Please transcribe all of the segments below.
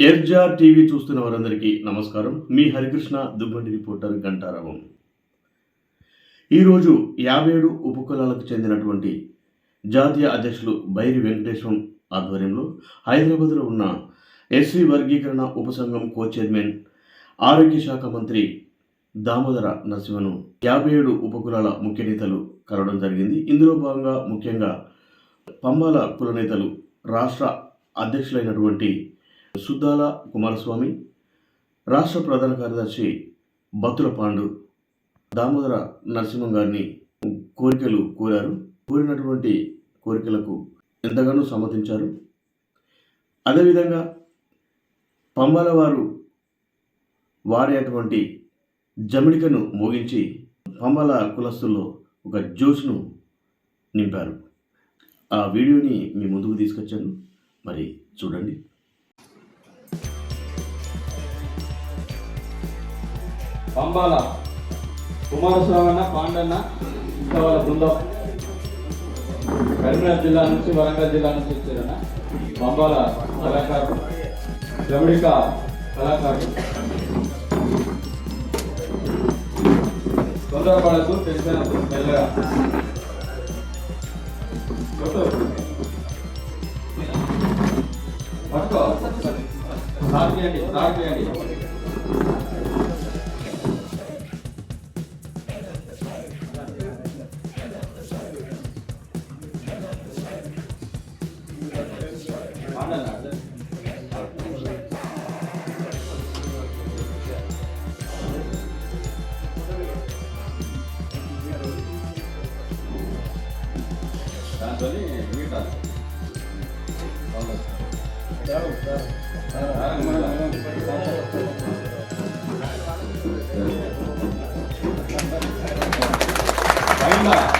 ఎర్జా TV చూస్తున్న వారందరికీ నమస్కారం. మీ హరికృష్ణ దుబ్బండి రిపోర్టర్ గంటారావం. ఈరోజు యాభై ఏడు ఉపకులాలకు చెందినటువంటి జాతీయ అధ్యక్షులు బైరి వెంకటేశ్వరం ఆధ్వర్యంలో హైదరాబాద్లో ఉన్న ఎస్సీ వర్గీకరణ ఉపసంఘం కో చైర్మన్ ఆరోగ్య శాఖ మంత్రి దామోదర నరసింహను యాభై ఏడు ఉపకులాల ముఖ్య నేతలు కలవడం జరిగింది. ఇందులో భాగంగా ముఖ్యంగా పంబాల కుల నేతలు రాష్ట్ర అధ్యక్షులైనటువంటి సుద్దాల కుమారస్వామి రాష్ట్ర ప్రధాన కార్యదర్శి బత్తుల పాండు దామోదర నరసింహం గారిని కోరికలు కోరారు. కోరినటువంటి కోరికలకు ఎంతగానో సమ్మతించారు. అదేవిధంగా పంబాల వారు వారి అటువంటి జమిడికను మోగించి పంబాల కులస్తుల్లో ఒక జోష్ను నింపారు. ఆ వీడియోని మీ ముందుకు తీసుకొచ్చాను. మరి చూడండి. పంబాల కుమారస్వామన్న పాండన్న ఇంకా వాళ్ళ బృందం. కరీంనగర్ జిల్లా నుంచి వరంగల్ జిల్లా నుంచి వచ్చారన్న పంబాల కళాకారుడు. ద్రవిడిక కళాకారుడు. తొందరపడద్దు తెలిసిన మెల్లగా. పట్టుకో. స్టార్ట్ చేయండి స్టార్ట్ చేయండి Kali ini, Pak,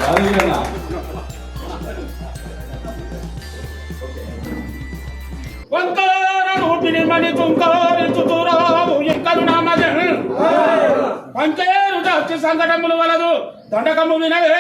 dari mana? పంచేరు దాచి సంకటములు వలదు. దండకము వినవే.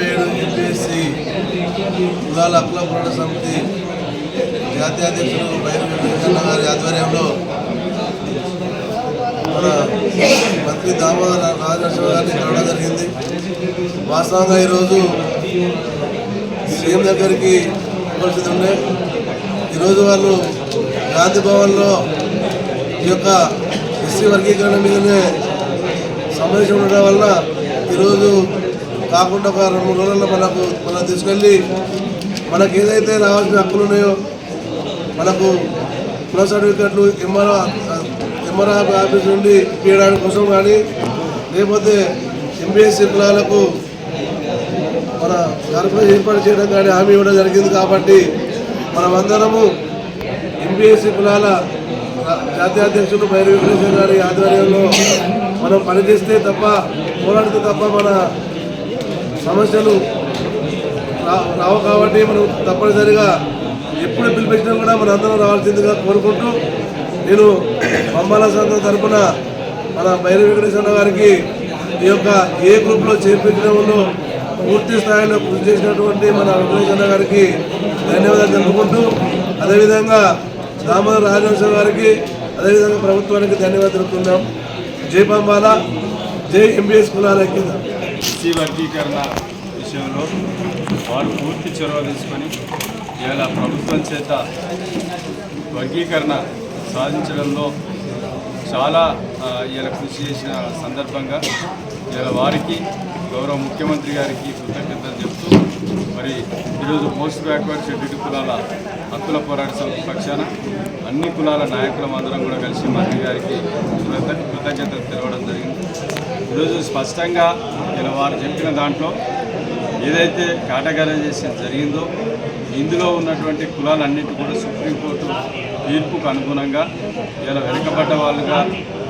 వేయడం చెప్పేసి యూపీఎస్సి కులాల హక్కుల సమితి జాతీయ అధ్యక్షుడు బైరు వెంకటరమణ గారి ఆధ్వర్యంలో మన మంత్రి దామోదర రాజనరసింహ గారిని కలవడం జరిగింది. వాస్తవంగా ఈరోజు సీఎం దగ్గరికి పరిస్థితి ఉండే. ఈరోజు వాళ్ళు గాంధీ భవన్లో ఈ యొక్క ఎస్సీ వర్గీకరణ మీదనే సమావేశం ఉండడం వల్ల ఈరోజు కాకుండా ఒక రెండు మూడు రోజుల్లో మనకు మనం తీసుకెళ్ళి మనకి ఏదైతే రావాల్సిన హక్కులు ఉన్నాయో మనకు కుల సర్టిఫికెట్లు ఎంఆర్ఓ ఎంఆర్ఓ ఆఫీస్ నుండి ఇప్పించడానికి కోసం కానీ లేకపోతే ఎంబీఎస్సీ కులాలకు మన కార్పొరేషన్ ఏర్పాటు చేయడం కానీ హామీ ఇవ్వడం జరిగింది కాబట్టి మనమందరము ఎంబీఎస్సీ కులాల జాతీయ అధ్యక్షుడు భైరవీ గారి ఆధ్వర్యంలో మనం పనిచేస్తే తప్ప పోరాడితే తప్ప మన సమస్యలు రావు కాబట్టి మనం తప్పనిసరిగా ఎప్పుడు పిలిపించినా కూడా మన అందరం రావాల్సిందిగా కోరుకుంటూ నేను బొమ్మల సంఘం తరఫున మన బైరు వెంకటేశ్వర గారికి ఈ యొక్క ఏ గ్రూప్లో చేర్పించడంలో పూర్తి స్థాయిలో కృషి చేసినటువంటి మన వెంకటేశ్వర గారికి ధన్యవాదాలు తెలుపుకుంటూ అదేవిధంగా దామోదర రాజవంశ గారికి అదేవిధంగా ప్రభుత్వానికి ధన్యవాదాలు తెలుపుతున్నాం. జై పంబాల జై ఎంబీఎస్ కులాల కింద. ఎస్సీ వర్గీకరణ విషయంలో వారు పూర్తి చొరవ తీసుకొని ఇలా ప్రభుత్వం చేత వర్గీకరణ సాధించడంలో చాలా ఇలా కృషి చేసిన సందర్భంగా ఇలా వారికి గౌరవ ముఖ్యమంత్రి గారికి కృతజ్ఞతలు చెప్తూ మరి ఈరోజు మోస్ట్ బ్యాక్వర్డ్ షెడ్యూల్ కులాల హక్కుల పోరాట సమితి పక్షాన అన్ని కులాల నాయకులం అందరం కూడా కలిసి మంత్రి గారికి కృతజ్ఞతలు తెలవడం జరిగింది. ఈరోజు స్పష్టంగా ఇలా వారు చెప్పిన దాంట్లో ఏదైతే కేటగరైజేషన్ జరిగిందో ఇందులో ఉన్నటువంటి కులాలన్నింటి కూడా సుప్రీంకోర్టు తీర్పుకు అనుగుణంగా ఇలా వెనుకబడ్డ వాళ్ళుగా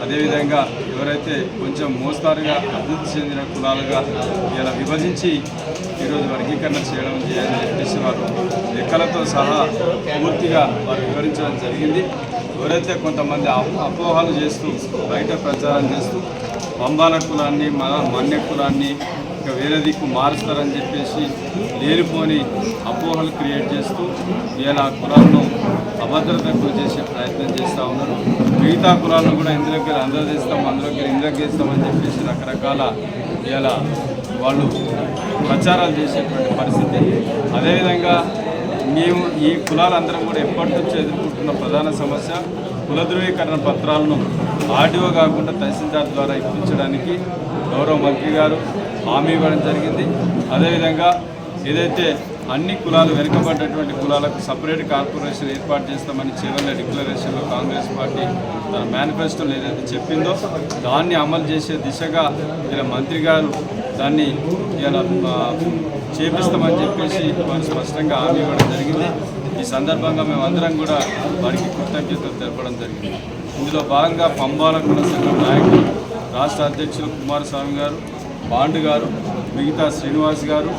అదేవిధంగా ఎవరైతే కొంచెం మోస్తారుగా అభివృద్ధి చెందిన కులాలుగా ఇలా విభజించి ఈరోజు వర్గీకరణ చేయడం చేయాలని చెప్పేసి వారు లెక్కలతో సహా పూర్తిగా వారు వివరించడం జరిగింది. ఎవరైతే కొంతమంది అపోహలు చేస్తూ బయట ప్రచారం చేస్తూ పంబాల కులాన్ని మన మన్య కులాన్ని వేరే దిక్కు మారుస్తారని చెప్పేసి లేనిపోని అపోహలు క్రియేట్ చేస్తూ ఇలా కులాలను అభద్రతకు చేసే ప్రయత్నం చేస్తూ ఉన్నారు. మిగతా కులాలను కూడా ఇందులోకి అందరూ చేస్తాం అందులోకి ఇందులోకి చేస్తామని చెప్పేసి రకరకాల ఇలా వాళ్ళు ప్రచారాలు చేసేటువంటి పరిస్థితి. అదేవిధంగా మేము ఈ కులాలందరం కూడా ఎప్పటి నుంచి ఎదుర్కొంటున్న ప్రధాన సమస్య కుల ధృవీకరణ పత్రాలను ఆర్డీఓ కాకుండా తహసీల్దార్ ద్వారా ఇప్పించడానికి గౌరవ మంత్రి గారు హామీ ఇవ్వడం జరిగింది. అదేవిధంగా ఏదైతే అన్ని కులాలు వెనుకబడ్డటువంటి కులాలకు సపరేట్ కార్పొరేషన్ ఏర్పాటు చేస్తామని చివరి డిక్లరేషన్లో కాంగ్రెస్ పార్టీ తన మేనిఫెస్టోలో ఏదైతే చెప్పిందో దాన్ని అమలు చేసే దిశగా ఇలా మంత్రి గారు దాన్ని ఇలా చేపిస్తామని చెప్పేసి వారు స్పష్టంగా హామీ ఇవ్వడం జరిగింది. ఈ సందర్భంగా మేమందరం కూడా వారికి కృతజ్ఞతలు తెలపడం జరిగింది. ఇందులో భాగంగా పంబాల కుల సంఘం నాయకులు రాష్ట్ర అధ్యక్షులు కుమారస్వామి గారు పాండు గారు మిగతా శ్రీనివాస్ గారు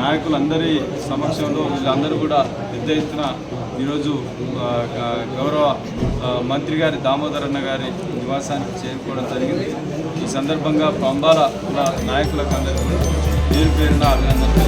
నాయకులందరి సమక్షంలో వీళ్ళందరూ కూడా పెద్ద ఎత్తున ఈరోజు గౌరవ మంత్రి గారి దామోదరన్న గారి నివాసానికి చేరుకోవడం జరిగింది. ఈ సందర్భంగా పంబాల నాయకులకు అందరికీ పేరు పేరున అభినందనలు